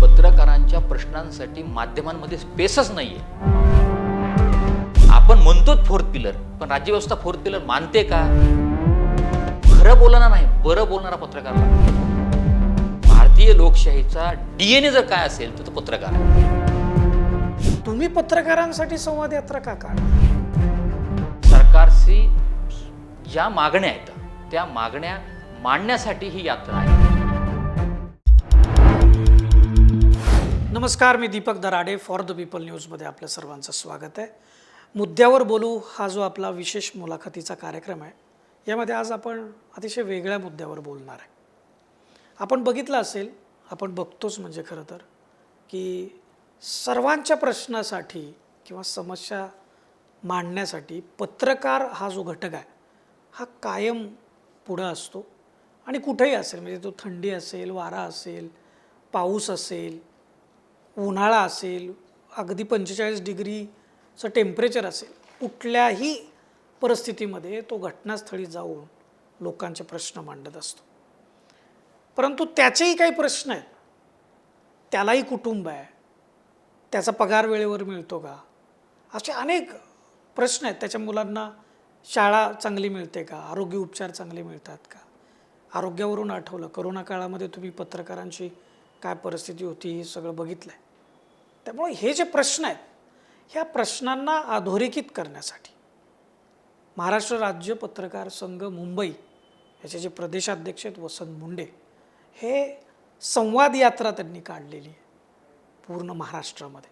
पत्रकारांच्या प्रश्नांसाठी माध्यमांमध्ये स्पेसच नाहीये. आपण म्हणतो फोर्थ पिलर पण राज्यव्यवस्था फोर्थ पिलर मानते का? खरं बोलणार नाही बरं बोलणारा पत्रकार भारतीय लोकशाहीचा डीएनए जर काय असेल तर तो पत्रकार आहे. तुम्ही पत्रकारांसाठी संवाद यात्रा का काढ सरकारशी ज्या मागण्या आहेत त्या मागण्या मांडण्यासाठी ही यात्रा आहे नमस्कार मी Deepak Darade for the people न्यूजमध्ये आपल्या सर्वांचं स्वागत आहे. मुद्द्यावर बोलू हा जो आपला विशेष मुलाखतीचा कार्यक्रम आहे यामध्ये आज आपण अतिशय वेगळ्या मुद्द्यावर बोलणार आहे. आपण बघितलं असेल आपण बघतोच म्हणजे खरं तर की सर्वांच्या प्रश्नासाठी किंवा समस्या मांडण्यासाठी पत्रकार हा जो घटक आहे हा कायम पुढं असतो. आणि कुठेही असेल म्हणजे तो थंडी असेल वारा असेल पाऊस असेल उन्हाळा असेल अगदी पंचेचाळीस डिग्रीचं टेम्परेचर असेल कुठल्याही परिस्थितीमध्ये तो घटनास्थळी जाऊन लोकांचे प्रश्न मांडत असतो. परंतु त्याचेही काही प्रश्न आहेत. त्यालाही कुटुंब आहे. त्याचा पगार वेळेवर मिळतो का? असे अनेक प्रश्न आहेत. त्याच्या मुलांना शाळा चांगली मिळते का? आरोग्य उपचार चांगले मिळतात का? आरोग्यावरून आठवलं करोना काळामध्ये तुम्ही पत्रकारांची काय परिस्थिती होती हे सगळं बघितलं आहे त्यामुळे हे जे प्रश्न आहेत ह्या प्रश्नांना अधोरेखित करण्यासाठी महाराष्ट्र राज्य पत्रकार संघ मुंबई याचे जे प्रदेशाध्यक्ष आहेत वसंत मुंडे हे संवाद यात्रा त्यांनी काढलेली आहे पूर्ण महाराष्ट्रामध्ये.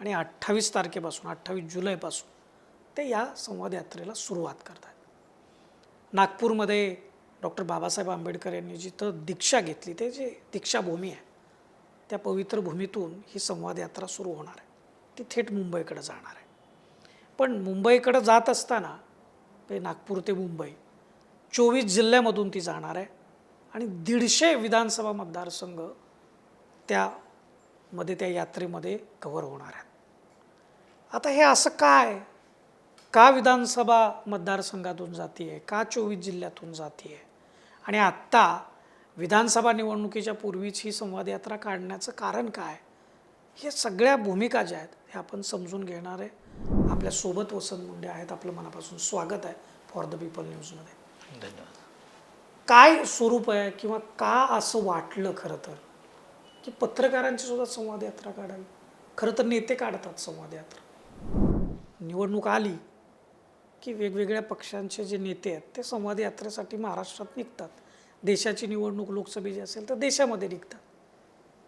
आणि अठ्ठावीस तारखेपासून अठ्ठावीस जुलैपासून ते या संवाद यात्रेला सुरुवात करत आहेत नागपूरमध्ये डॉक्टर बाबासाहेब आंबेडकर यांनी जिथं दीक्षा घेतली ते जे दीक्षाभूमी आहे त्या पवित्र भूमीतून ही संवाद यात्रा सुरू होणार आहे. ती थेट मुंबईकडे जाणार आहे. पण मुंबईकडं जात असताना ते नागपूर ते मुंबई चोवीस जिल्ह्यामधून ती जाणार आहे आणि दीडशे विधानसभा मतदारसंघ त्यामध्ये त्या यात्रेमध्ये कव्हर होणार आहेत. आता हे असं काय? का विधानसभा मतदारसंघातून जाती आहे का चोवीस जिल्ह्यातून जाती आहे आणि आत्ता विधानसभा निवडणुकीच्या पूर्वीच ही संवाद यात्रा काढण्याचं कारण काय? हे सगळ्या भूमिका ज्या आहेत हे आपण समजून घेणार आहे. आपल्यासोबत वसंत मुंडे आहेत आपलं मनापासून स्वागत आहे फॉर द पीपल न्यूजमध्ये धन्यवाद. काय स्वरूप आहे किंवा का असं वाटलं खरं तर? की पत्रकारांची सुद्धा संवाद यात्रा काढावी. खरं तर नेते काढतात संवाद यात्रा निवडणूक आली की वेगवेगळ्या पक्षांचे जे नेते आहेत ते संवाद यात्रेसाठी महाराष्ट्रात निघतात. देशाची निवडणूक लोकसभेची असेल तर देशामध्ये निघतात.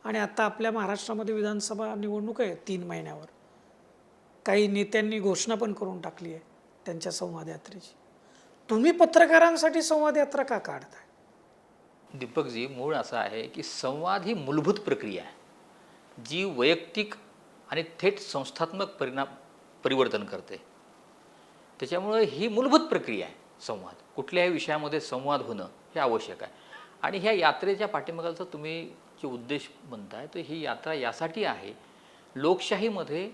आणि आता आपल्या महाराष्ट्रामध्ये विधानसभा निवडणूक आहे तीन महिन्यावर. काही नेत्यांनी घोषणा पण करून टाकली आहे त्यांच्या संवाद यात्रेची. तुम्ही पत्रकारांसाठी संवाद यात्रा का काढताय? दीपकजी मूळ असं आहे की संवाद ही मूलभूत प्रक्रिया आहे जी वैयक्तिक आणि थेट संस्थात्मक परिणाम परिवर्तन करते. त्याच्यामुळं ही मूलभूत प्रक्रिया आहे संवाद. कुठल्याही विषयामध्ये संवाद होणं हे आवश्यक आहे. आणि ह्या यात्रेच्या पाठीमागाचा तुम्ही जे उद्देश म्हणताय तर ही यात्रा यासाठी आहे. लोकशाहीमध्ये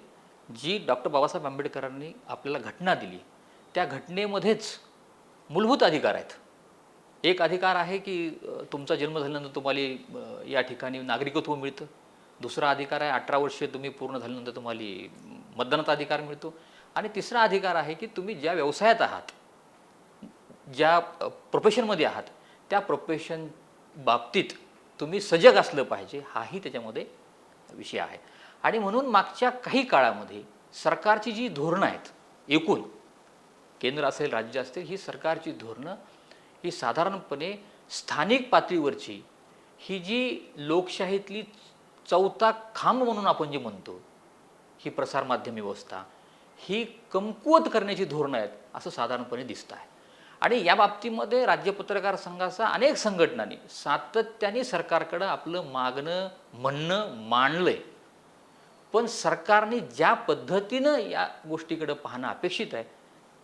जी डॉक्टर बाबासाहेब आंबेडकरांनी आपल्याला घटना दिली त्या घटनेमध्येच मूलभूत अधिकार आहेत. एक अधिकार आहे की तुमचा जन्म झाल्यानंतर तुम्हाला या ठिकाणी नागरिकत्व मिळतं. दुसरा अधिकार आहे अठरा वर्षे तुम्ही पूर्ण झाल्यानंतर तुम्हाला मतदानाचा अधिकार मिळतो. आणि तिसरा अधिकार आहे की तुम्ही ज्या व्यवसायात आहात ज्या प्रोफेशनमध्ये आहात त्या प्रोफेशन बाबतीत तुम्ही सजग असलं पाहिजे हाही त्याच्यामध्ये विषय आहे. आणि म्हणून मागच्या काही काळामध्ये सरकारची जी धोरणं आहेत एकूण केंद्र असेल राज्य असेल ही सरकारची धोरणं ही साधारणपणे स्थानिक पातळीवरची ही जी लोकशाहीतली चौथा खांब म्हणून आपण जे म्हणतो ही प्रसारमाध्यम व्यवस्था ही कमकुवत करण्याची धोरणं आहेत असं साधारणपणे दिसतं आहे. आणि या बाबतीमध्ये राज्य पत्रकार संघाचा अनेक संघटनांनी सातत्याने सरकारकडं आपलं मागणं म्हणणं मांडलंय. पण सरकारने ज्या पद्धतीनं या गोष्टीकडं पाहणं अपेक्षित आहे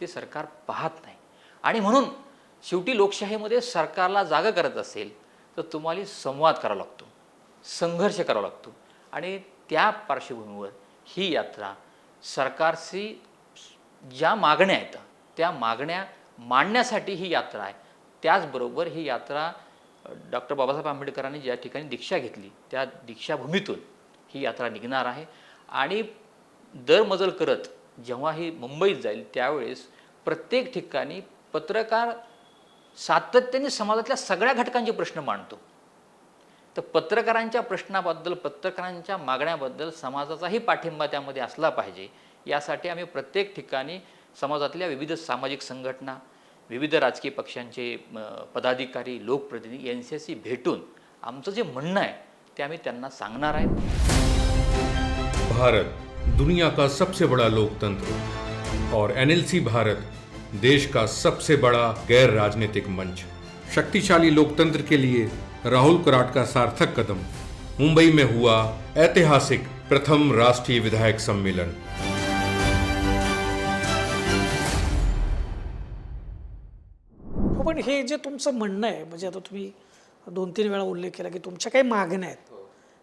ते सरकार पाहत नाही. आणि म्हणून शेवटी लोकशाहीमध्ये सरकारला जागा करत असेल तर तुम्हाला संवाद करावा लागतो संघर्ष करावा लागतो. आणि त्या पार्श्वभूमीवर ही यात्रा सरकारशी ज्या मागण्या आहेत त्या मागण्या मांडण्यासाठी ही यात्रा आहे. त्याचबरोबर ही यात्रा डॉक्टर बाबासाहेब आंबेडकरांनी ज्या ठिकाणी दीक्षा घेतली त्या दीक्षाभूमीतून ही यात्रा निघणार आहे. आणि दरमजल करत जेव्हा ही मुंबईत जाईल त्यावेळेस प्रत्येक ठिकाणी पत्रकार सातत्याने समाजातल्या सगळ्या घटकांचे प्रश्न मांडतो. तर पत्रकारांच्या प्रश्नाबद्दल पत्रकारांच्या मागण्याबद्दल समाजाचाही पाठिंबा त्यामध्ये असला पाहिजे. यासाठी आम्ही प्रत्येक ठिकाणी समाजातल्या विविध सामाजिक संघटना विविध राजकीय पक्षांचे पदाधिकारी लोकप्रतिनिधी यांच्याशी भेटून आमचं जे म्हणणं आहे ते आम्ही त्यांना सांगणार आहे. भारत दुनिया का सबसे बड़ा लोकतंत्र और एनएलसी भारत देश का सबसे बड़ा गैर राजनीतिक मंच। शक्तिशाली लोकतंत्र के लिए राहुल कराट का सार्थक कदम। मुंबई में हुआ ऐतिहासिक प्रथम राष्ट्रीय विधायक सम्मेलन। हो हे जे तुमचं म्हणणं आहे म्हणजे आता तुम्ही दोन तीन वेळा उल्लेख केला की तुमच्या काही मागण्या आहेत.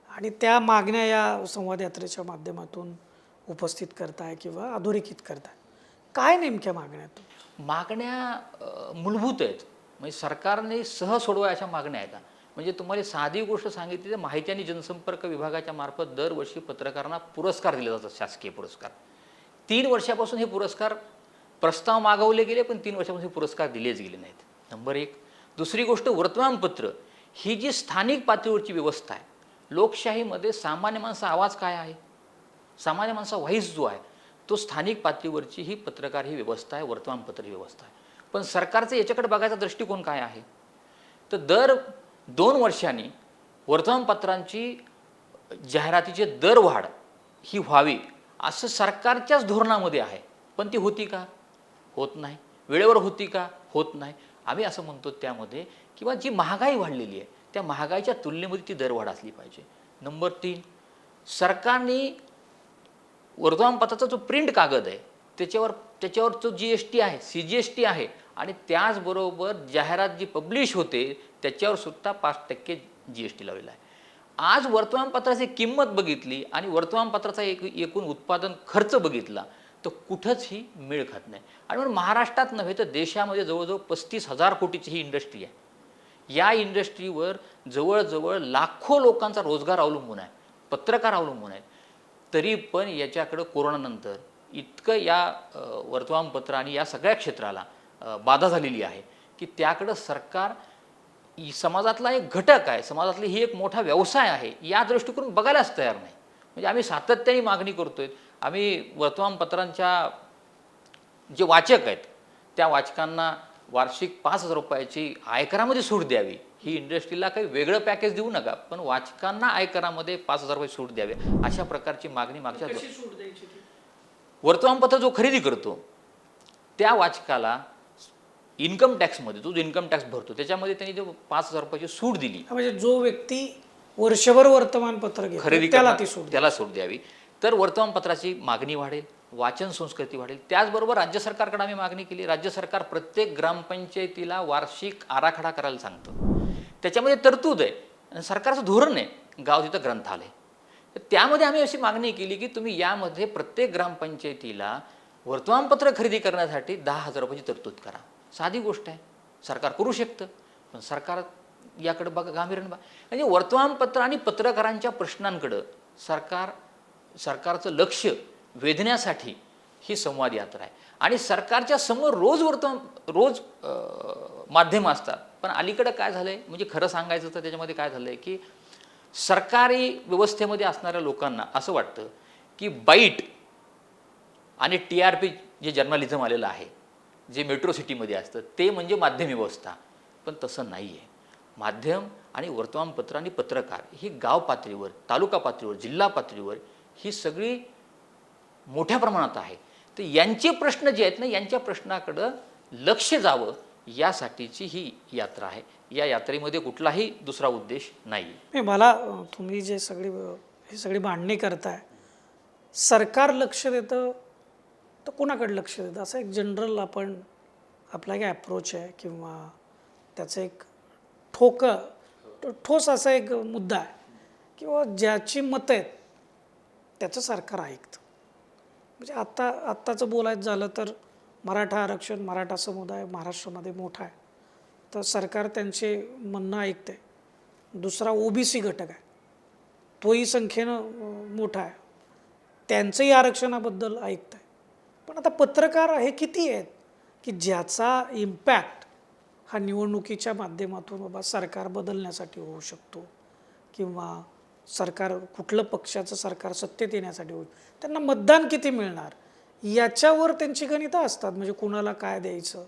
आणि त्या मागण्या या संवाद यात्रेच्या माध्यमातून उपस्थित करताय किंवा अधोरेखित करताय. काय नेमक्या मागण्या आहेत तुमच्या? मागण्या मूलभूत आहेत. म्हणजे सरकारने सह सोडवा अशा मागण्या आहेत. म्हणजे तुम्हाला साधी गोष्ट सांगितली तर माहिती आणि जनसंपर्क विभागाच्या मार्फत दरवर्षी पत्रकारांना पुरस्कार दिले जातात शासकीय पुरस्कार. तीन वर्षापासून हे पुरस्कार प्रस्ताव मागवले गेले पण तीन वर्षापासून हे पुरस्कार दिलेच गेले नाहीत. नंबर एक. दुसरी गोष्ट वर्तमानपत्र. ही जी स्थानिक पातळीवरची व्यवस्था आहे लोकशाहीमध्ये सामान्य माणसा आवाज काय आहे? सामान्य माणसा व्हाईस जो आहे तो स्थानिक पातळीवरची ही पत्रकार ही व्यवस्था आहे वर्तमानपत्र ही व्यवस्था आहे. पण सरकारचं याच्याकडे बघायचा दृष्टिकोन काय आहे? तर दर दोन वर्षांनी वर्तमानपत्रांची जाहिरातीचे दर वाढ ही व्हावी असं सरकारच्याच धोरणामध्ये आहे. पण ती होती का? होत नाही. वेळेवर होती का? होत नाही. आम्ही असं म्हणतो त्यामध्ये किंवा जी महागाई वाढलेली आहे त्या महागाईच्या तुलनेमध्ये ती दरवाढ असली पाहिजे. नंबर तीन सरकारने वर्तमानपत्राचा जो प्रिंट कागद आहे त्याच्यावर त्याच्यावर जो जी एस टी आहे सी जी एस टी आहे आणि त्याचबरोबर जाहिरात जी पब्लिश होते त्याच्यावर सुद्धा पाच टक्के जी एस टी लावलेला आहे. आज वर्तमानपत्राची किंमत बघितली आणि वर्तमानपत्राचा एक एकूण उत्पादन खर्च बघितला तर कुठंच ही मेळ खात नाही. आणि म्हणून महाराष्ट्रात नव्हे तर देशामध्ये जवळजवळ पस्तीस हजार कोटीची ही इंडस्ट्री आहे. या इंडस्ट्रीवर जवळजवळ लाखो लोकांचा रोजगार अवलंबून आहे. पत्रकार अवलंबून आहेत. तरी पण याच्याकडं कोरोनानंतर इतकं या वर्तमानपत्र आणि या सगळ्या क्षेत्राला बाधा झालेली आहे की त्याकडं सरकार समाजातला एक घटक आहे. समाजातली ही एक मोठा व्यवसाय आहे. या दृष्टिकोन बघायलाच तयार नाही. म्हणजे आम्ही सातत्याने मागणी करतोय. आम्ही वर्तमानपत्रांच्या जे वाचक आहेत त्या वाचकांना वार्षिक पाच हजार रुपयाची आयकरामध्ये सूट द्यावी. ही इंडस्ट्रीला काही वेगळं पॅकेज देऊ नका पण वाचकांना आयकरामध्ये पाच हजार रुपये सूट द्यावे अशा प्रकारची मागणी मागच्या वर्तमानपत्र जो खरेदी करतो त्या वाचकाला इन्कम टॅक्समध्ये तो जो इन्कम टॅक्स भरतो त्याच्यामध्ये त्यांनी जो पाच हजार रुपयाची सूट दिली. म्हणजे जो व्यक्ती वर्षभर वर्तमानपत्र खरेदी त्याला ती सूट त्याला सूट द्यावी. तर वर्तमानपत्राची मागणी वाढेल वाचन संस्कृती वाढेल. त्याचबरोबर राज्य सरकारकडे आम्ही मागणी केली. राज्य सरकार प्रत्येक ग्रामपंचायतीला वार्षिक आराखडा करायला सांगतं. त्याच्यामध्ये तरतूद आहे आणि सरकारचं धोरण आहे. गाव तिथं ग्रंथालय तर त्यामध्ये आम्ही अशी मागणी केली की तुम्ही यामध्ये प्रत्येक ग्रामपंचायतीला वर्तमानपत्र खरेदी करण्यासाठी दहा हजार रुपयाची तरतूद करा. साधी गोष्ट आहे. सरकार करू शकतं पण सरकार याकडं बघा गांभीर्याने बघा. म्हणजे वर्तमानपत्र आणि पत्रकारांच्या प्रश्नांकडं सरकार सरकारचं लक्ष वेधण्यासाठी ही संवाद यात्रा आहे. आणि सरकारच्या समोर रोज वर्तमान रोज माध्यम माध्यमं असतात. पण अलीकडं काय झालं आहे म्हणजे खरं सांगायचं तर त्याच्यामध्ये काय झालं आहे की सरकारी व्यवस्थेमध्ये असणाऱ्या लोकांना असं वाटतं की बाईट आणि टी आर पी जे जर्नलिझम आलेलं आहे जे मेट्रो सिटीमध्ये असतं ते म्हणजे माध्यम व्यवस्था. पण तसं नाही आहे माध्यम आणि वर्तमानपत्र आणि पत्रकार ही गाव पातळीवर तालुका पातळीवर जिल्हा पातळीवर ही सगळी मोठ्या प्रमाणात आहे. तर यांचे प्रश्न जे आहेत ना यांच्या प्रश्नाकडं लक्ष जावं यासाठीची ही यात्रा आहे. या यात्रेमध्ये कुठलाही दुसरा उद्देश नाही. नाही मला तुम्ही जे सगळी ही सगळी मांडणी करताय सरकार लक्ष देतं तर कोणाकडे लक्ष देतं? असं एक जनरल आपण आपला एक ॲप्रोच आहे किंवा त्याचं एक ठोक ठोस असा एक मुद्दा आहे. किंवा ज्याची मतं आहेत त्याचं सरकार ऐकतं. म्हणजे आत्ता आत्ताचं बोलायचं झालं तर मराठा आरक्षण मराठा समुदाय महाराष्ट्रामध्ये मोठा आहे. तर सरकार त्यांचे म्हणणं ऐकते दुसरा ओबीसी घटक आहे. तोही संख्येनं मोठा आहे. त्यांचंही आरक्षणाबद्दल ऐकत आहे पण आता पत्रकार हे किती आहेत? की ज्याचा इम्पॅक्ट हा निवडणुकीच्या माध्यमातून बाबा सरकार बदलण्यासाठी होऊ शकतो किंवा सरकार कुठलं पक्षाचं सरकार सत्तेत येण्यासाठी होईल त्यांना मतदान किती मिळणार? याच्यावर त्यांची गणितं असतात म्हणजे कुणाला काय द्यायचं?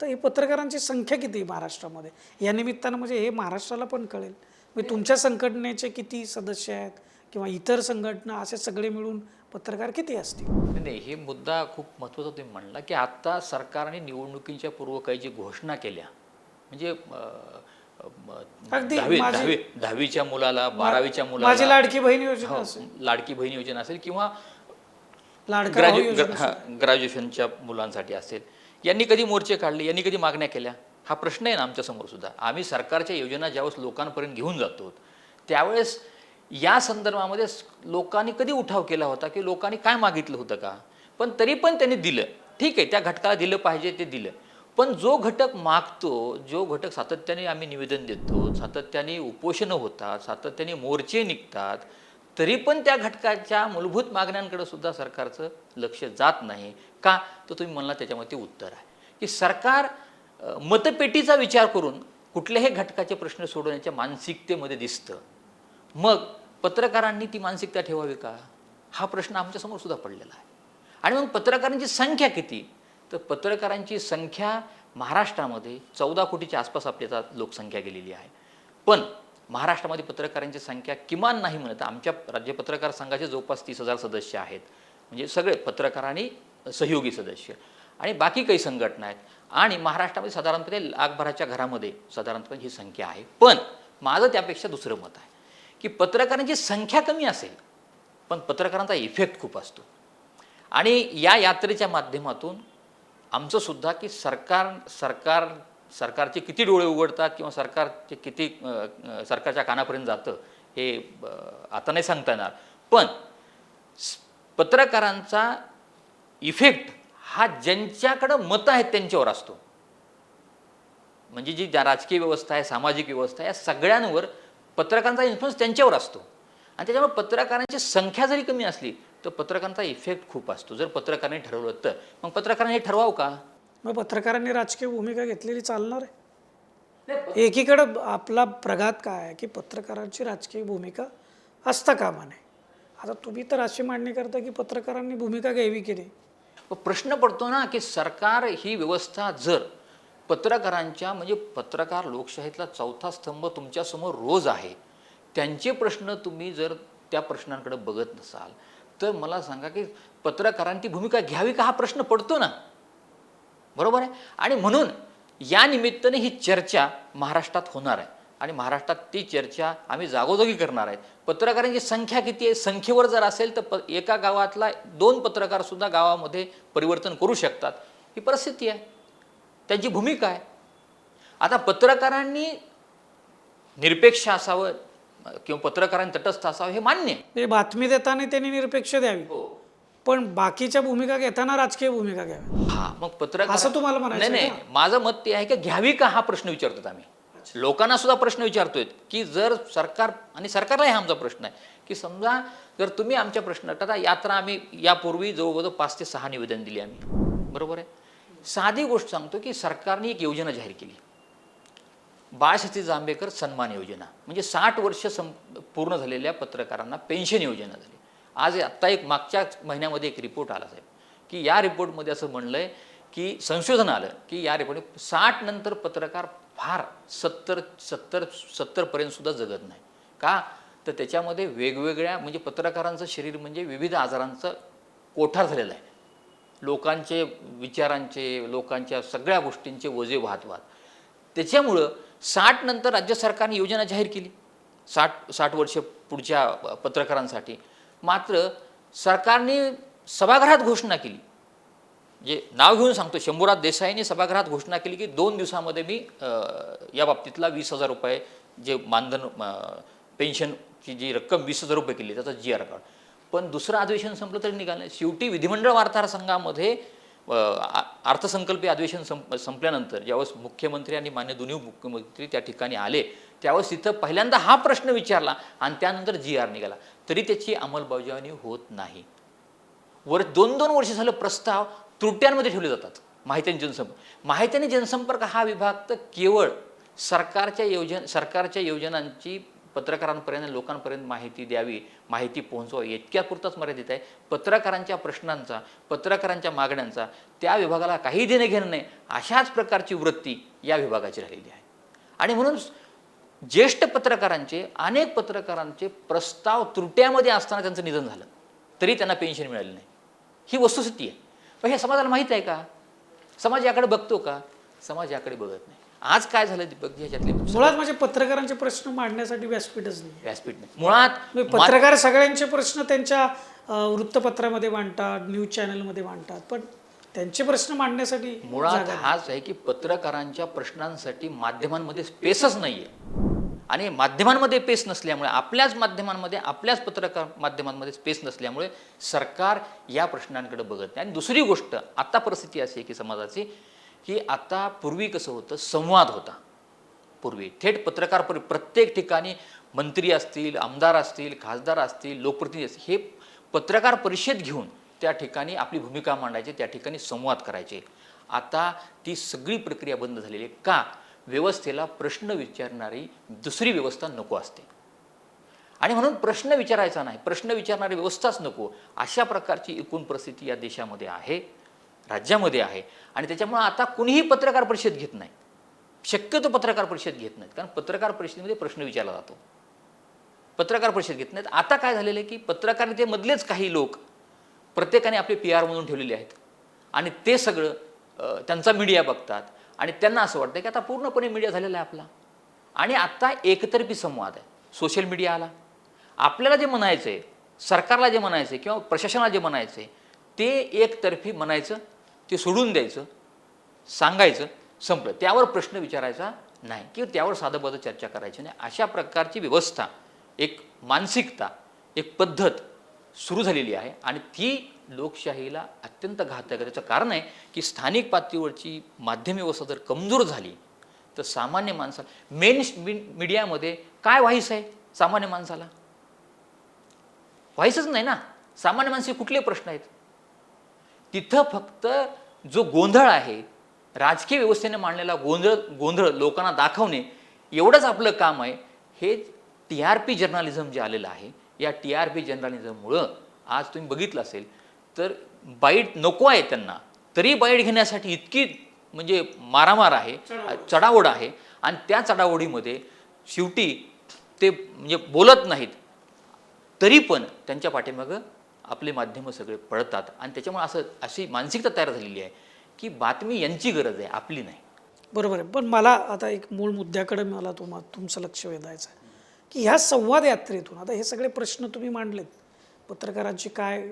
तर ही पत्रकारांची संख्या किती आहे महाराष्ट्रामध्ये? या निमित्तानं म्हणजे हे महाराष्ट्राला पण कळेल. म्हणजे तुमच्या संघटनेचे किती सदस्य आहेत किंवा इतर संघटना असे सगळे मिळून पत्रकार किती असतील? नाही, हे मुद्दा खूप महत्त्वाचा तुम्ही म्हणला की आत्ता सरकारने निवडणुकीच्या पूर्व काही जी घोषणा केल्या म्हणजे अगदी दहावी माझी- दहावी दहावीच्या मुलाला बारावीच्या माझी मुलाला लाडकी बहीण योजना हो, असेल. लाडकी बहीण योजना असेल किंवा लाडका भाऊ ग्रॅज्यु योजना हा, ग्रॅज्युएशनच्या मुलांसाठी असेल. यांनी कधी मोर्चे काढले? यांनी कधी मागण्या केल्या? हा प्रश्न आहे ना आमच्यासमोर सुद्धा. आम्ही सरकारच्या योजना ज्यावेळेस लोकांपर्यंत घेऊन जातो त्यावेळेस या संदर्भामध्ये स- लोकांनी कधी उठाव केला होता? की लोकांनी काय मागितलं होतं का? पण तरी पण त्यांनी दिलं. ठीक आहे त्या घटकाला दिलं पाहिजे ते दिलं. पण जो घटक मागतो जो घटक सातत्याने आम्ही निवेदन देतो सातत्याने उपोषणं होतात सातत्याने मोर्चे निघतात तरी पण त्या घटकाच्या मूलभूत मागण्यांकडे सुद्धा सरकारचं लक्ष जात नाही. का? तर तुम्ही म्हणला त्याच्यामध्ये उत्तर आहे. की सरकार मतपेटीचा विचार करून कुठल्याही घटकाचे प्रश्न सोडवण्याच्या मानसिकतेमध्ये दिसतं. मग पत्रकारांनी ती मानसिकता ठेवावी का? हा प्रश्न आमच्यासमोर सुद्धा पडलेला आहे. आणि मग पत्रकारांची संख्या किती? तर पत्रकारांची संख्या महाराष्ट्रामध्ये चौदा कोटीच्या आसपास आपली आता लोकसंख्या गेलेली आहे. पण महाराष्ट्रामध्ये पत्रकारांची संख्या किमान नाही म्हणत. आमच्या राज्य पत्रकार संघाचे जवळपास तीस हजार सदस्य आहेत. म्हणजे सगळे पत्रकार आणि सहयोगी सदस्य. आणि बाकी काही संघटना आहेत. आणि महाराष्ट्रामध्ये साधारणपणे लाखभराच्या घरामध्ये साधारणपणे ही संख्या आहे. पण माझं त्यापेक्षा दुसरं मत आहे की पत्रकारांची संख्या कमी असेल पण पत्रकारांचा इफेक्ट खूप असतो. आणि या यात्रेच्या माध्यमातून आमचं सुद्धा की सरकार सरकार सरकारचे किती डोळे उघडतात किंवा सरकारचे किती सरकारच्या कानापर्यंत जातं हे आता नाही सांगता येणार. पण पत्रकारांचा इफेक्ट हा ज्यांच्याकडं मतं आहेत त्यांच्यावर असतो. म्हणजे जी ज्या राजकीय व्यवस्था आहे सामाजिक व्यवस्था आहे या सगळ्यांवर पत्रकारांचा इन्फ्लुअन्स त्यांच्यावर असतो. आणि त्याच्यामुळे पत्रकारांची संख्या जरी कमी असली तर पत्रकारांचा इफेक्ट खूप असतो. जर पत्रकारांनी ठरवलं तर. मग पत्रकारांनी हे ठरवावं का? मग पत्रकारांनी राजकीय भूमिका घेतलेली चालणार आहे. एकीकडं आपला प्रघात काय आहे की पत्रकारांची राजकीय भूमिका असता कामा नये आता तुम्ही तर अशी मांडणी करता की पत्रकारांनी भूमिका घ्यावी की नाही? मग प्रश्न पडतो ना की सरकार ही व्यवस्था जर पत्रकारांच्या म्हणजे पत्रकार लोकशाहीतला चौथा स्तंभ तुमच्यासमोर रोज आहे त्यांचे प्रश्न तुम्ही जर त्या प्रश्नांकडे बघत नसाल तर मला सांगा की पत्रकारांची भूमिका घ्यावी का हा प्रश्न पडतो ना? बरोबर आहे? आणि म्हणून या निमित्ताने ही चर्चा महाराष्ट्रात होणार आहे. आणि महाराष्ट्रात ती चर्चा आम्ही जागोजागी करणार आहे. पत्रकारांची संख्या किती आहे? संख्येवर जर असेल तर प एका गावातला दोन पत्रकार सुद्धा गावामध्ये परिवर्तन करू शकतात. ही परिस्थिती आहे. त्यांची भूमिका आहे. आता पत्रकारांनी निरपेक्ष असावं किंवा पत्रकारांनी तटस्थ असावं हे मान्य आहे. म्हणजे बातमी देताना त्यांनी निरपेक्ष द्यावी. पण बाकीच्या भूमिका घेताना राजकीय भूमिका घ्याव्या हा मग पत्रकार असं तुम्हाला म्हणायचं नाही आहे नाही. माझं मत ते आहे की घ्यावी का हा प्रश्न विचारतो आम्ही? लोकांना सुद्धा प्रश्न विचारतोय की जर सरकार आणि सरकारलाही हा आमचा प्रश्न आहे की समजा जर तुम्ही आमच्या प्रश्न आता यात्रा आम्ही यापूर्वी जवळजवळ पाच ते सहा निवेदन दिली आम्ही. बरोबर आहे? साधी गोष्ट सांगतो की सरकारने एक योजना जाहीर केली. बाळशास्त्री जांभेकर सन्मान योजना. म्हणजे साठ वर्ष सं पूर्ण झालेल्या पत्रकारांना पेन्शन योजना झाली. आज आत्ता एक मागच्या महिन्यामध्ये एक रिपोर्ट आला साहेब की या रिपोर्टमध्ये असं म्हणलं आहे की संशोधन आलं की या रिपोर्ट साठ नंतर पत्रकार फार सत्तर सत्तर सत्तरपर्यंत सुद्धा जगत नाही. का? तर त्याच्यामध्ये वेगवेगळ्या म्हणजे पत्रकारांचं शरीर म्हणजे विविध आजारांचं कोठार झालेलं आहे. लोकांचे विचारांचे लोकांच्या सगळ्या गोष्टींचे वजे वाहत वाहत. त्याच्यामुळं साठ नंतर राज्य सरकारने योजना जाहीर केली. साठ साठ वर्ष पुढच्या पत्रकारांसाठी. मात्र सरकारने सभागृहात घोषणा केली. जे नाव घेऊन सांगतो शंभूराज देसाईने सभागृहात घोषणा केली की दोन दिवसामध्ये मी या बाबतीतला वीस हजार रुपये जे मानधन पेन्शनची जी रक्कम वीस हजार रुपये केली त्याचा जी आर काढ पण दुसरं अधिवेशन संपलं तरी निघालं शेवटी विधिमंडळ वार्ताहर संघामध्ये अर्थसंकल्पीय अधिवेशन संप संपल्यानंतर ज्यावेळेस मुख्यमंत्री आणि मान्य दोन्ही मुख्यमंत्री त्या ठिकाणी आले त्यावेळेस तिथं पहिल्यांदा हा प्रश्न विचारला आणि त्यानंतर जी आर निघाला. तरी त्याची अंमलबजावणी होत नाही. वर दोन दोन वर्ष झालं प्रस्ताव त्रुट्यांमध्ये ठेवले जातात माहिती आणि जनसंपर्क. माहिती आणि जनसंपर्क हा विभाग तर केवळ सरकारच्या योजन सरकारच्या योजनांची पत्रकारांपर्यंत लोकांपर्यंत माहिती द्यावी माहिती पोहोचवावी इतक्यापुरताच मर्यादित आहे. पत्रकारांच्या प्रश्नांचा पत्रकारांच्या मागण्यांचा त्या विभागाला काही देणे घेणं नाही. अशाच प्रकारची वृत्ती या विभागाची राहिलेली आहे. आणि म्हणून ज्येष्ठ पत्रकारांचे अनेक पत्रकारांचे प्रस्ताव त्रुट्यामध्ये असताना त्यांचं निधन झालं. तरी त्यांना पेन्शन मिळाली नाही. ही वस्तुस्थिती आहे. पण हे समाजाला माहीत आहे का? समाज याकडे बघतो का? समाज याकडे बघत नाही. आज काय झालं दीपक ह्याच्यातले? मुळात म्हणजे पत्रकारांचे प्रश्न मांडण्यासाठी व्यासपीठच नाही. व्यासपीठ नाही. मुळात पत्रकार सगळ्यांचे प्रश्न त्यांच्या वृत्तपत्रामध्ये मांडतात न्यूज चॅनलमध्ये मांडतात पण त्यांचे प्रश्न मांडण्यासाठी मुळात हाच आहे की पत्रकारांच्या प्रश्नांसाठी माध्यमांमध्ये स्पेसच नाही आहे आणि माध्यमांमध्ये पेस नसल्यामुळे आपल्याच माध्यमांमध्ये आपल्याच पत्रकार माध्यमांमध्ये स्पेस नसल्यामुळे सरकार या प्रश्नांकडे बघत नाही. आणि दुसरी गोष्ट आता परिस्थिती अशी आहे की समाजाची की आता पूर्वी कसं होतं? संवाद होता. पूर्वी थेट पत्रकार परि प्रत्येक ठिकाणी मंत्री असतील आमदार असतील खासदार असतील लोकप्रतिनिधी असतील हे पत्रकार परिषद घेऊन त्या ठिकाणी आपली भूमिका मांडायचे त्या ठिकाणी संवाद करायचे. आता ती सगळी प्रक्रिया बंद झालेली आहे. का? व्यवस्थेला प्रश्न विचारणारी दुसरी व्यवस्था नको असते. आणि म्हणून प्रश्न विचारायचा नाही. प्रश्न विचारणारी व्यवस्थाच नको. अशा प्रकारची एकूण परिस्थिती या देशामध्ये आहे. राज्यामध्ये आहे. आणि त्याच्यामुळं आता कुणीही पत्रकार परिषद घेत नाही. शक्यतो पत्रकार परिषद घेत नाहीत. कारण पत्रकार परिषदेमध्ये प्रश्न विचारला जातो. पत्रकार परिषद घेत नाहीत. आता काय झालेलं आहे की पत्रकारितेमधलेच काही लोक प्रत्येकाने आपले पी आर म्हणून ठेवलेले आहेत. आणि ते सगळं त्यांचा मीडिया बघतात. आणि त्यांना असं वाटतं की आता पूर्णपणे मीडिया झालेला आहे आपला. आणि आत्ता एकतर्फी संवाद आहे. सोशल मीडिया आला. आपल्याला जे म्हणायचं आहे सरकारला जे म्हणायचं आहे किंवा प्रशासनाला जे म्हणायचं आहे ते एकतर्फी म्हणायचं ते सोडून द्यायचं सांगायचं संपलं. त्यावर प्रश्न विचारायचा नाही. किंवा त्यावर साधंबाधं चर्चा करायची नाही. अशा प्रकारची व्यवस्था एक मानसिकता एक पद्धत सुरू झालेली आहे. आणि ती लोकशाहीला अत्यंत घातक आहे. त्याचं कारण आहे की स्थानिक पातळीवरची माध्यम व्यवस्था जर कमजोर झाली तर सामान्य माणसाला मेन मीडियामध्ये काय व्हायचं आहे सामान्य माणसाला? व्हायचंच नाही ना. सामान्य माणसाचे कुठले प्रश्न आहेत? तिथं फक्त जो गोंधळ आहे राजकीय व्यवस्थेने मांडलेला गोंधळ गोंधळ लोकांना दाखवणे एवढंच आपलं काम आहे. हे टी आर पी जर्नालिझम जे आलेलं आहे या टी आर पी जर्नालिझममुळं आज तुम्ही बघितलं असेल तर बाईट नको आहे त्यांना. तरी बाईट घेण्यासाठी इतकी म्हणजे मारामार आहे चढाओढ आहे. आणि त्या चढाओढीमध्ये शेवटी ते म्हणजे बोलत नाहीत. तरी पण त्यांच्या पाठीमागं आपले माध्यमं सगळे पळतात. आणि त्याच्यामुळे असं अशी मानसिकता तयार झालेली आहे की बातमी यांची गरज आहे आपली नाही. बरोबर आहे. पण मला आता एक मूळ मुद्द्याकडे मला तुम्हा तुमचं लक्ष वेधायचं आहे. की ह्या संवाद यात्रेतून आता हे सगळे प्रश्न तुम्ही मांडलेत. पत्रकारांची काय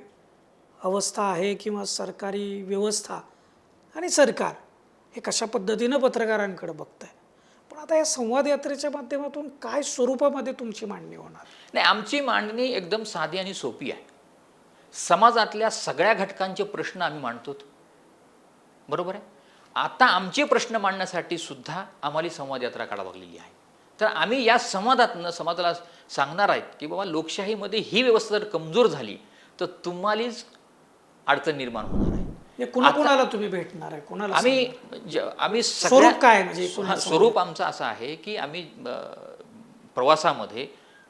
अवस्था आहे किंवा सरकारी व्यवस्था आणि सरकार हे कशा पद्धतीनं पत्रकारांकडे बघत आहे पण आता या संवाद यात्रेच्या माध्यमातून काय स्वरूपामध्ये तुमची मांडणी होणार? नाही आमची मांडणी एकदम साधी आणि सोपी आहे. समाजातल्या सगळ्या घटकांचे प्रश्न आम्ही मांडतो बरोबर आहे? आता आमचे प्रश्न मांडण्यासाठी सुद्धा आम्हाला संवाद यात्रा काढावी लागलेली आहे. तर आम्ही या संवादातनं समाजाला सांगणार आहेत की बाबा लोकशाहीमध्ये ही व्यवस्था जर कमजोर झाली तर तुम्हालाच अडचण निर्माण होणार आहे. कुणा कुणाला तुम्ही भेटणार आहे? कोणाला आम्ही आम्ही स्वरूप काय म्हणजे स्वरूप आमचं असं आहे की आम्ही प्रवासामध्ये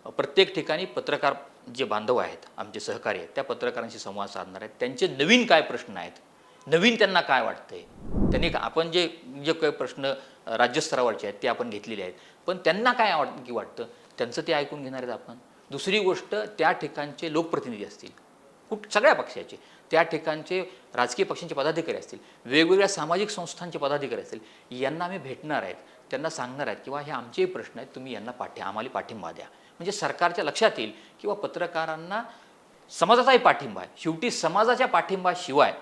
प्रत्येक ठिकाणी पत्रकार जे बांधव आहेत आमचे सहकारी आहेत त्या पत्रकारांशी संवाद साधणार आहेत. त्यांचे नवीन काय प्रश्न आहेत? नवीन त्यांना काय वाटतंय? त्यांनी का- आपण जे जे काही प्रश्न राज्यस्तरावरचे आहेत ते आपण घेतलेले आहेत. पण त्यांना काय वाट की वाटतं? त्यांचं ते ऐकून घेणार आहेत आपण. दुसरी गोष्ट त्या ठिकाणचे लोकप्रतिनिधी असतील. कुठ सगळ्या पक्षाचे. त्या ठिकाणचे राजकीय पक्षांचे पदाधिकारी असतील. वेगवेगळ्या सामाजिक संस्थांचे पदाधिकारी असतील. यांना आम्ही भेटणार आहेत. त्यांना सांगणार आहेत किंवा हे आमचेही प्रश्न आहेत. तुम्ही यांना पाठी आम्हाला पाठिंबा द्या. म्हणजे सरकारच्या लक्षात येईल किंवा पत्रकारांना समाजाचाही पाठिंबा आहे. शेवटी समाजाच्या पाठिंबाशिवाय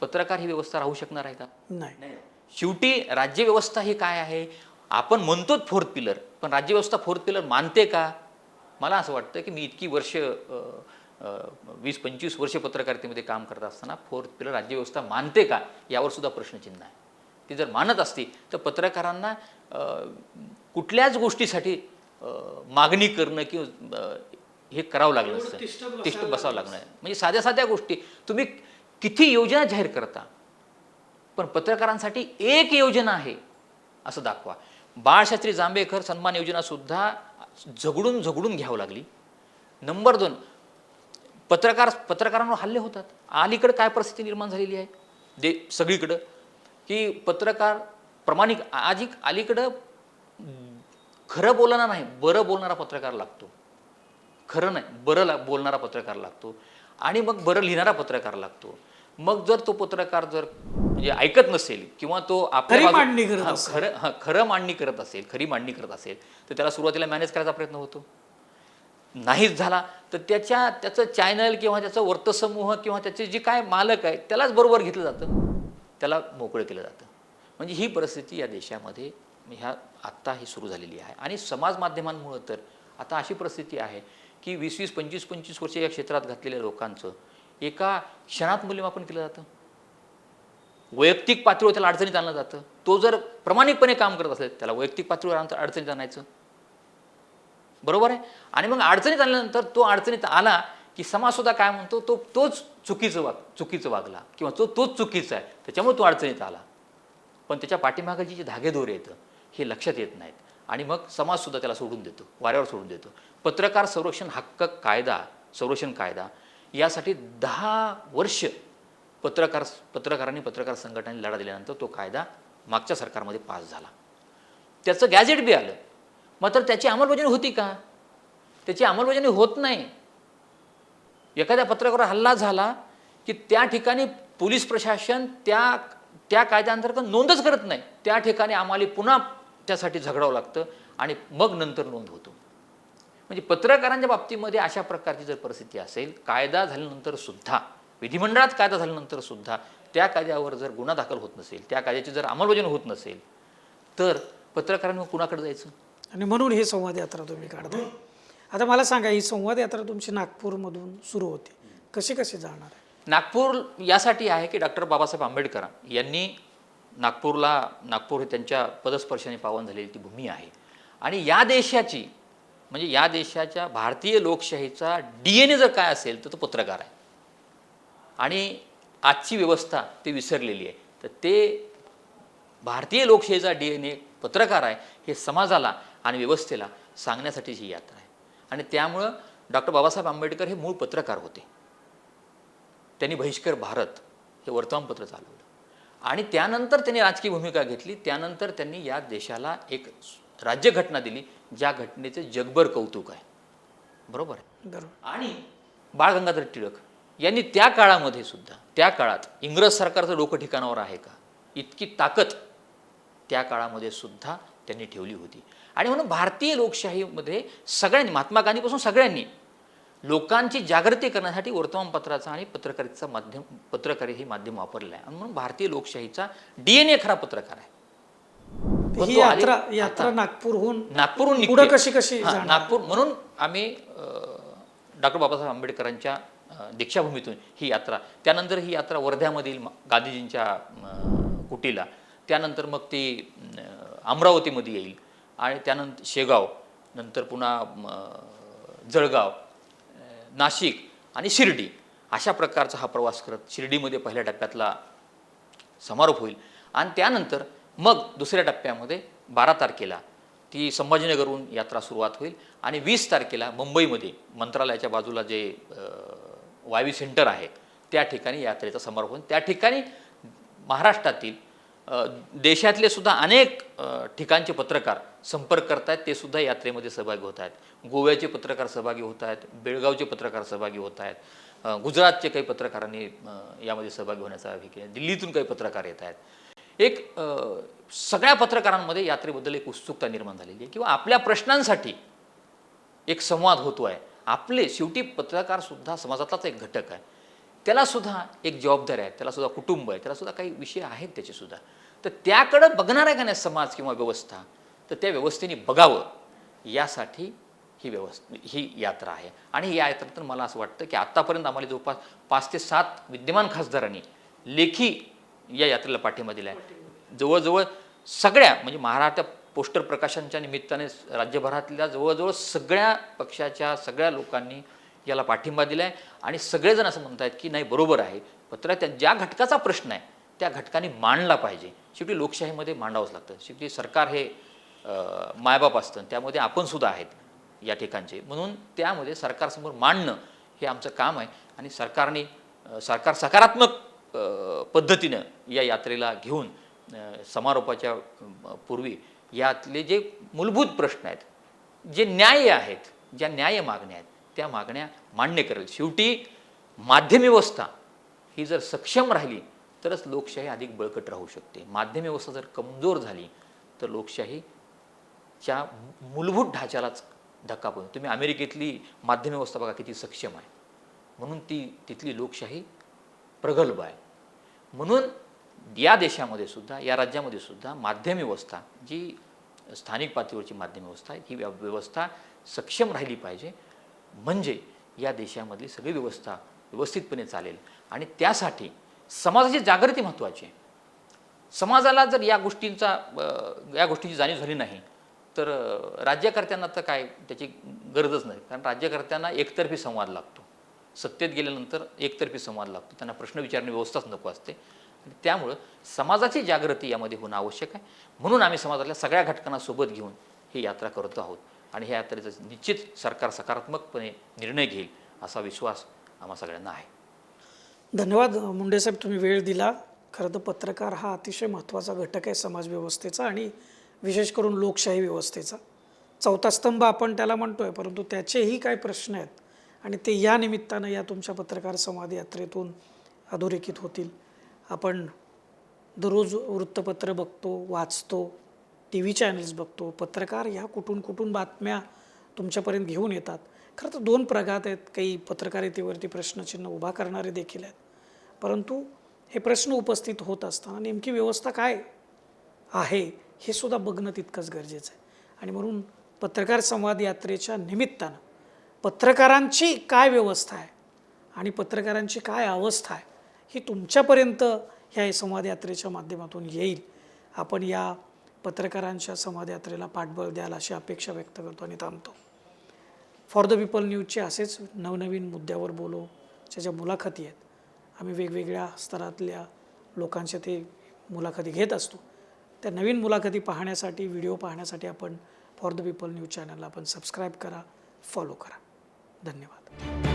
पत्रकार ही व्यवस्था राहू शकणार आहे का? नाही. शेवटी राज्यव्यवस्था ही काय आहे? आपण म्हणतोच फोर्थ पिलर पण राज्यव्यवस्था फोर्थ पिलर मानते का? मला असं वाटतं की मी इतकी वर्ष वीस पंचवीस वर्ष पत्रकारितेमध्ये काम करत असताना फोर्थ पिलर राज्यव्यवस्था मानते का? यावर सुद्धा प्रश्नचिन्ह आहे. ती जर मानत असती तर पत्रकारांना कुठल्याच गोष्टीसाठी मागणी करणं किंवा हे करावं लागलं असतं. तिष्ठ बसावं लागणार म्हणजे साध्या साध्या गोष्टी. तुम्ही किती योजना जाहीर करता? पण पत्रकारांसाठी एक योजना आहे असं दाखवा. बाळशास्त्री जांभेकर सन्मान योजना सुद्धा झगडून झगडून घ्यावं लागली. नंबर दोन पत्रकार पत्रकारांवर हल्ले होतात. अलीकडं काय परिस्थिती निर्माण झालेली आहे? दे सगळीकडं. की पत्रकार प्रामाणिक आजी अलीकडं खरं बोलणारा नाही बरं बोलणारा पत्रकार लागतो. खरं नाही बरं ला बोलणारा पत्रकार लागतो. आणि मग बरं लिहिणारा पत्रकार लागतो. मग जर तो पत्रकार जर म्हणजे ऐकत नसेल किंवा तो आपल्या मांडणी करत. खरं हा, खरं मांडणी करत असेल खरी मांडणी करत असेल तर त्याला सुरुवातीला मॅनेज करायचा प्रयत्न होतो. नाहीच झाला तर त्याच्या त्याचं चॅनल किंवा त्याचं वर्तसमूह किंवा त्याचे जे काय मालक आहे त्यालाच बरोबर घेतलं जातं. त्याला मोकळं केलं जातं. म्हणजे ही परिस्थिती या देशामध्ये ह्या आत्ता ही सुरू झालेली आहे. आणि समाज माध्यमांमुळं तर आता अशी परिस्थिती आहे की वीस वीस पंचवीस पंचवीस वर्ष या क्षेत्रात घातलेल्या लोकांचं एका क्षणात मूल्यमापन केलं जातं. वैयक्तिक पातळीवर त्याला अडचणीत आणलं जातं. तो जर प्रामाणिकपणे काम करत असेल त्याला वैयक्तिक पातळीवर अडचणीत आणायचं. बरोबर आहे? आणि मग अडचणीत आल्यानंतर तो अडचणीत आला की समाजसुद्धा काय म्हणतो तो तोच चुकीचं वाग चुकीचं वागला. किंवा तो तोच चुकीचा आहे. त्याच्यामुळे तो अडचणीत आला. पण त्याच्या पाठीमागाची जी धागेदोरे येतं हे लक्षात येत नाहीत. आणि मग समाजसुद्धा त्याला सोडून देतो वाऱ्यावर सोडून देतो. पत्रकार संरक्षण हक्क कायदा संरक्षण कायदा यासाठी दहा वर्ष पत्रकार पत्रकारांनी पत्रकार संघटनांनी लढा दिल्यानंतर तो कायदा मागच्या सरकारमध्ये पास झाला. त्याचं गॅजेट बी आलं. मात्र त्याची अंमलबजावणी होती का? त्याची अंमलबजावणी होत नाही. एखाद्या पत्रकारावर हल्ला झाला की त्या ठिकाणी पोलीस प्रशासन त्या त्या कायद्याअंतर्गत नोंदच करत नाही. त्या ठिकाणी आम्हाला पुन्हा त्यासाठी झगडावं लागतं आणि मग नंतर नोंद होतो. म्हणजे पत्रकारांच्या बाबतीमध्ये अशा प्रकारची जर परिस्थिती असेल कायदा झाल्यानंतर सुद्धा विधिमंडळात कायदा झाल्यानंतर सुद्धा त्या कायद्यावर जर गुन्हा दाखल होत नसेल त्या कायद्याची जर अंमलबजावणी होत नसेल तर पत्रकारांनी कुणाकडे जायचं? आणि म्हणून ही संवाद यात्रा तुम्ही काढता आता मला सांगा ही संवाद यात्रा तुमची नागपूरमधून सुरू होती. कशी कशी जाणार नागपूर यासाठी आहे की डॉक्टर बाबासाहेब आंबेडकर यांनी नागपूरला नागपूर हे त्यांच्या पदस्पर्शाने पावन झालेली ती भूमी आहे. आणि या देशाची म्हणजे या देशाच्या भारतीय लोकशाहीचा डी एन ए जर काय असेल तर तो पत्रकार आहे. आणि आजची व्यवस्था ती विसरलेली आहे. तर ते भारतीय लोकशाहीचा डी एन ए पत्रकार आहे हे समाजाला आणि व्यवस्थेला सांगण्यासाठीची ही यात्रा आहे. आणि त्यामुळं डॉक्टर बाबासाहेब आंबेडकर हे मूळ पत्रकार होते. त्यांनी बहिष्कर भारत हे वर्तमानपत्र चालवलं. आणि त्यानंतर त्यांनी राजकीय भूमिका घेतली. त्यानंतर त्यांनी या देशाला एक राज्यघटना दिली ज्या घटनेचे जगभर कौतुक आहे. बरोबर आहे? आणि बाळ गंगाधर टिळक यांनी त्या काळामध्ये सुद्धा त्या काळात इंग्रज सरकारचं डोकं ठिकाणावर आहे का? इतकी ताकद त्या काळामध्ये सुद्धा त्यांनी ठेवली होती. आणि म्हणून भारतीय लोकशाहीमध्ये सगळ्यांनी महात्मा गांधीपासून सगळ्यांनी लोकांची जागृती करण्यासाठी वर्तमानपत्राचा आणि पत्रकारितेचा माध्यम पत्रकारी हे माध्यम वापरलेलं आहे आणि म्हणून भारतीय लोकशाहीचा डी एन ए खरा पत्रकार आहे ही यात्रा यात्रा नागपूरहून नागपूरहून पुढं. कशी कशी? नागपूर म्हणून आम्ही डॉक्टर बाबासाहेब आंबेडकरांच्या दीक्षाभूमीतून ही यात्रा त्यानंतर ही यात्रा वर्ध्यामधील गांधीजींच्या कुटीला त्यानंतर मग ती अमरावतीमध्ये येईल आणि त्यानंतर शेगाव नंतर पुन्हा जळगाव नाशिक आणि शिर्डी अशा प्रकारचा हा प्रवास करत शिर्डीमध्ये पहिल्या टप्प्यातला समारोप होईल. आणि त्यानंतर मग दुसऱ्या टप्प्यामध्ये बारा तारखेला ती संभाजीनगरहून यात्रा सुरुवात होईल. आणि वीस तारखेला मुंबईमध्ये मंत्रालयाच्या बाजूला जे वायवी सेंटर आहे त्या ठिकाणी यात्रेचा समारोप होईल. त्या ठिकाणी महाराष्ट्रातील देशातले सुद्धा अनेक ठिकाणचे पत्रकार संपर्क करतायत ते सुद्धा यात्रेमध्ये सहभागी होत आहेत गोव्याचे पत्रकार सहभागी होत आहेत बेळगावचे पत्रकार सहभागी होत आहेत गुजरातचे काही पत्रकारांनी यामध्ये सहभागी होण्याचा हे केला दिल्लीतून काही पत्रकार येत आहेत एक सगळ्या पत्रकारांमध्ये यात्रेबद्दल एक उत्सुकता निर्माण झालेली आहे. किंवा आपल्या प्रश्नांसाठी एक संवाद होतो आहे आपले शेवटी पत्रकार सुद्धा समाजातलाच एक घटक आहे. त्यालासुद्धा एक जबाबदारी आहे त्यालासुद्धा कुटुंब आहे त्यालासुद्धा काही विषय आहेत त्याचेसुद्धा तर त्याकडं बघणार आहे का नाही समाज किंवा व्यवस्था? तर त्या व्यवस्थेने बघावं. यासाठी ही व्यवस्था ही यात्रा आहे. आणि ही यात्रेतून मला असं वाटतं की आत्तापर्यंत आम्हाला जवळपास पाच ते सात विद्यमान खासदारांनी लेखी या यात्रेला पाठिंबा दिला आहे जवळजवळ सगळ्या म्हणजे महाराष्ट्र पोस्टर प्रकाशनच्या निमित्ताने राज्यभरातल्या जवळजवळ सगळ्या पक्षाच्या सगळ्या लोकांनी याला पाठिंबा दिला आहे आणि सगळेजण असं म्हणत आहेत की नाही बरोबर आहे. पत्र त्या ज्या घटकाचा प्रश्न आहे त्या घटकाने मांडला पाहिजे. शेवटी लोकशाहीमध्ये मांडावंच लागतं. शेवटी सरकार हे मायबाप असतं. त्यामध्ये आपण सुद्धा आहेत या ठिकाणचे. म्हणून त्यामध्ये सरकारसमोर मांडणं हे आमचं काम आहे. आणि सरकारने सरकार सकारात्मक पद्धतीनं या यात्रेला घेऊन समारोपाच्या पूर्वी यातले जे मूलभूत प्रश्न आहेत जे न्याय आहेत ज्या न्याय मागण्या आहेत त्या मागण्या मान्य करेल. शेवटी माध्यम व्यवस्था ही जर सक्षम राहिली तरच लोकशाही अधिक बळकट राहू शकते. माध्यम व्यवस्था जर कमजोर झाली तर लोकशाहीच्या मूलभूत ढाच्यालाच धक्का पण तुम्ही अमेरिकेतली माध्यम व्यवस्था बघा किती सक्षम आहे. म्हणून ती तिथली लोकशाही प्रगल्भ आहे. म्हणून या देशामध्ये सुद्धा या राज्यामध्ये सुद्धा माध्यम व्यवस्था जी स्थानिक पातळीवरची माध्यम व्यवस्था आहे ही व्यवस्था सक्षम राहिली पाहिजे. म्हणजे या देशामधली सगळी व्यवस्था व्यवस्थितपणे चालेल. आणि त्यासाठी समाजाची जागृती महत्त्वाची आहे. समाजाला जर या गोष्टींचा या गोष्टींची जाणीव झाली नाही तर राज्यकर्त्यांना तर काय त्याची गरजच नाही. कारण राज्यकर्त्यांना एकतर्फी संवाद लागतो. सत्तेत गेल्यानंतर एकतर्फी संवाद लागतो. त्यांना प्रश्न विचारणे व्यवस्थाच नको असते. आणि त्यामुळं समाजाची जागृती यामध्ये होणं आवश्यक आहे. म्हणून आम्ही समाजातल्या सगळ्या घटकांना सोबत घेऊन ही यात्रा करत आहोत. आणि ह्या यात्रेचा निश्चित सरकार सकारात्मकपणे निर्णय घेईल असा विश्वास आम्हा सगळ्यांना आहे. धन्यवाद मुंडेसाहेब तुम्ही वेळ दिला. खरं तर पत्रकार हा अतिशय महत्त्वाचा घटक आहे समाजव्यवस्थेचा आणि विशेष करून लोकशाही व्यवस्थेचा. चौथा स्तंभ आपण त्याला म्हणतो आहे परंतु त्याचेही काय प्रश्न आहेत आणि ते या निमित्तानं या तुमच्या पत्रकार संवाद यात्रेतून अधोरेखित होतील. आपण दररोज वृत्तपत्र बघतो वाचतो टी व्ही चॅनल्स बघतो पत्रकार ह्या कुठून कुठून बातम्या तुमच्यापर्यंत घेऊन येतात. खरं तर दोन प्रघात आहेत काही पत्रकारितेवरती प्रश्नचिन्ह उभा करणारे देखील आहेत. परंतु हे प्रश्न उपस्थित होत असताना नेमकी व्यवस्था काय आहे हे सुद्धा बघणं तितकंच गरजेचं आहे. आणि म्हणून पत्रकार संवाद यात्रेच्या निमित्तानं पत्रकारांची काय व्यवस्था आहे आणि पत्रकारांची काय अवस्था आहे ही तुमच्यापर्यंत ह्या संवाद यात्रेच्या माध्यमातून येईल. आपण या पत्रकारांच्या संवाद यात्रेला पाठबळ द्याल अशी अपेक्षा व्यक्त करतो आणि थांबतो. फॉर द पीपल न्यूजचे असेच नवनवीन मुद्द्यावर बोलू ज्याच्या मुलाखती आहेत. आम्ही वेगवेगळ्या स्तरातल्या लोकांच्या ते मुलाखती घेत असतो. त्या नवीन मुलाखती पाहण्यासाठी व्हिडिओ पाहण्यासाठी आपण फॉर द पीपल न्यूज चॅनलला आपण सबस्क्राईब करा फॉलो करा. धन्यवाद.